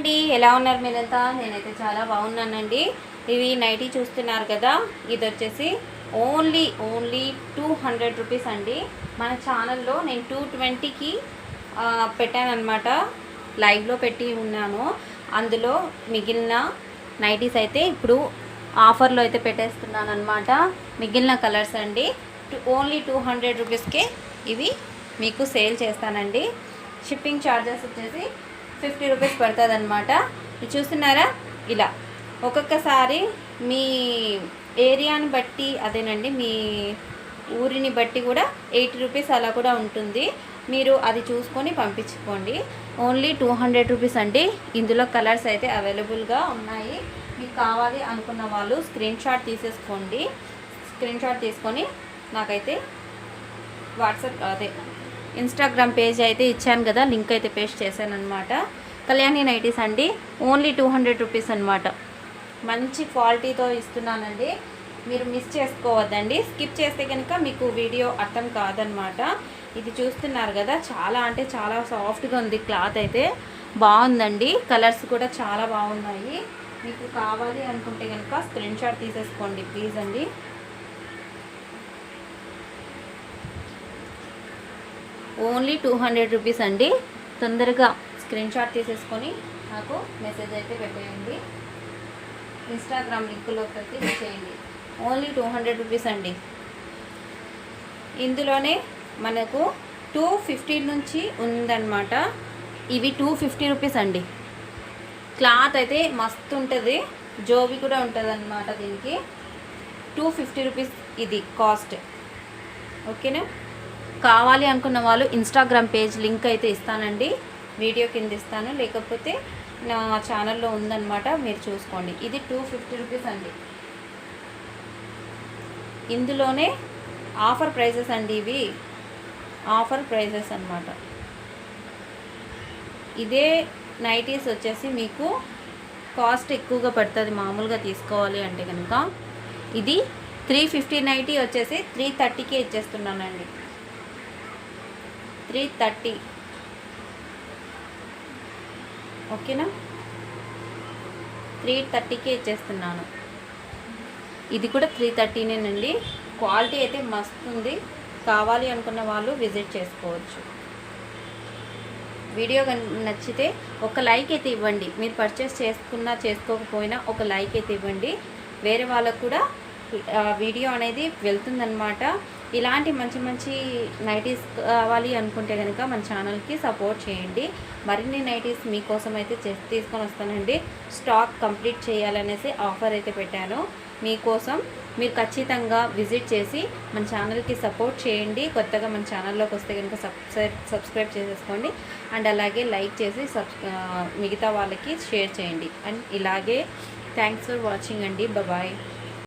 అండి. ఎలా ఉన్నారు మీరంతా? నేనైతే చాలా బాగున్నానండి. ఇవి నైటీ చూస్తున్నారు కదా ఇది వచ్చేసి only only two hundred rupees అండి. మన ఛానల్లో నేను టూ ట్వంటీకి పెట్టానమాట లైవ్లో పెట్టి ఉన్నాను. అందులో మిగిలిన నైటీస్ అయితే ఇప్పుడు ఆఫర్లో అయితే పెట్టేస్తున్నాను అనమాట మిగిలిన కలర్స్ అండి. ఓన్లీ టూ హండ్రెడ్ రూపీస్కే ఇవి మీకు సేల్ చేస్తానండి. షిప్పింగ్ ఛార్జెస్ వచ్చేసి ఫిఫ్టీ రూపీస్ పడుతుంది అనమాట చూస్తున్నారా? ఇలా. ఒక్కొక్కసారి మీ ఏరియాని బట్టి అదేనండి మీ ఊరిని బట్టి కూడా ఎయిటీ రూపీస్ అలా కూడా ఉంటుంది. మీరు అది చూసుకొని పంపించుకోండి. ఓన్లీ టూ హండ్రెడ్ రూపీస్ అండి. ఇందులో కలర్స్ అయితే అవైలబుల్గా ఉన్నాయి. మీకు కావాలి అనుకున్న వాళ్ళు స్క్రీన్ షాట్ తీసేసుకోండి. స్క్రీన్ షాట్ తీసుకొని నాకైతే వాట్సాప్ అదే ఇన్స్టాగ్రామ్ పేజ్ అయితే ఇచ్చాను కదా లింక్ అయితే పేస్ట్ చేశాను అనమాట కళ్యాణి నైటీస్ అండి ఓన్లీ టూ హండ్రెడ్ రూపీస్ అనమాట మంచి క్వాలిటీతో ఇస్తున్నానండి. మీరు మిస్ చేసుకోవద్దండి. స్కిప్ చేస్తే కనుక మీకు వీడియో అర్థం కాదనమాట ఇది చూస్తున్నారు కదా చాలా అంటే చాలా సాఫ్ట్గా ఉంది క్లాత్ అయితే. బాగుందండి. కలర్స్ కూడా చాలా బాగున్నాయి. మీకు కావాలి అనుకుంటే కనుక స్క్రీన్ షాట్ తీసేసుకోండి ప్లీజ్ అండి. ఓన్లీ టూ హండ్రెడ్ రూపీస్ అండి. తొందరగా స్క్రీన్ షాట్ తీసేసుకొని నాకు మెసేజ్ అయితే పెట్టేయండి. ఇన్స్టాగ్రామ్ లింకులోకి అయితే చేయండి ఓన్లీ టూ హండ్రెడ్ రూపీస్ అండి. ఇందులోనే మనకు టూ ఫిఫ్టీ నుంచి ఉందన్నమాట. ఇవి టూ ఫిఫ్టీ రూపీస్ అండి. క్లాత్ అయితే మస్తు ఉంటుంది. జోబి కూడా ఉంటుంది అనమాట దీనికి. టూ ఫిఫ్టీ రూపీస్ ఇది కాస్ట్. ఓకేనా? కావాలి అనుకున్న వాళ్ళు ఇన్స్టాగ్రామ్ పేజ్ లింక్ అయితే ఇస్తానండి. వీడియో కింద ఇస్తాను. లేకపోతే నా ఛానల్లో ఉందన్నమాట మీరు చూసుకోండి. ఇది టూ ఫిఫ్టీ రూపీస్ అండి. ఇందులోనే ఆఫర్ ప్రైజెస్ అండి ఇవి. ఆఫర్ ప్రైజెస్ అన్నమాట. ఇదే నైటీస్ వచ్చేసి మీకు కాస్ట్ ఎక్కువగా పడుతుంది. మామూలుగా తీసుకోవాలి అంటే కనుక. ఇది త్రీ ఫిఫ్టీ నైటీ వచ్చేసి త్రీ థర్టీకే ఇచ్చేస్తున్నానండి. త్రీ థర్టీ ఓకేనా త్రీ థర్టీకే ఇచ్చేస్తున్నాను. ఇది కూడా త్రీ థర్టీనేనండి క్వాలిటీ అయితే మస్తు ఉంది. కావాలి అనుకున్న వాళ్ళు విజిట్ చేసుకోవచ్చు. వీడియో నచ్చితే ఒక లైక్ అయితే ఇవ్వండి. మీరు పర్చేస్ చేసుకున్నా చేసుకోకపోయినా ఒక లైక్ అయితే ఇవ్వండి. వేరే వాళ్ళకు కూడా వీడియో అనేది వెళ్తుందనమాట ఇలాంటి మంచి మంచి నైటీస్ కావాలి అనుకుంటే కనుక మన ఛానల్కి సపోర్ట్ చేయండి. మరిన్ని నైటీస్ మీకోసం అయితే చే- తీసుకొని వస్తానండి. స్టాక్ కంప్లీట్ చేయాలనేసి ఆఫర్ అయితే పెట్టాను. మీకోసం మీరు ఖచ్చితంగా విజిట్ చేసి మన ఛానల్కి సపోర్ట్ చేయండి. కొత్తగా మన ఛానల్లోకి వస్తే కనుక సబ్స్క్రైబ్ సబ్స్క్రైబ్ చేసేసుకోండి. అండ్ అలాగే లైక్ చేసి మిగతా వాళ్ళకి షేర్ చేయండి. అండ్ ఇలాగే థ్యాంక్స్ ఫర్ వాచింగ్ అండి. బాయ్.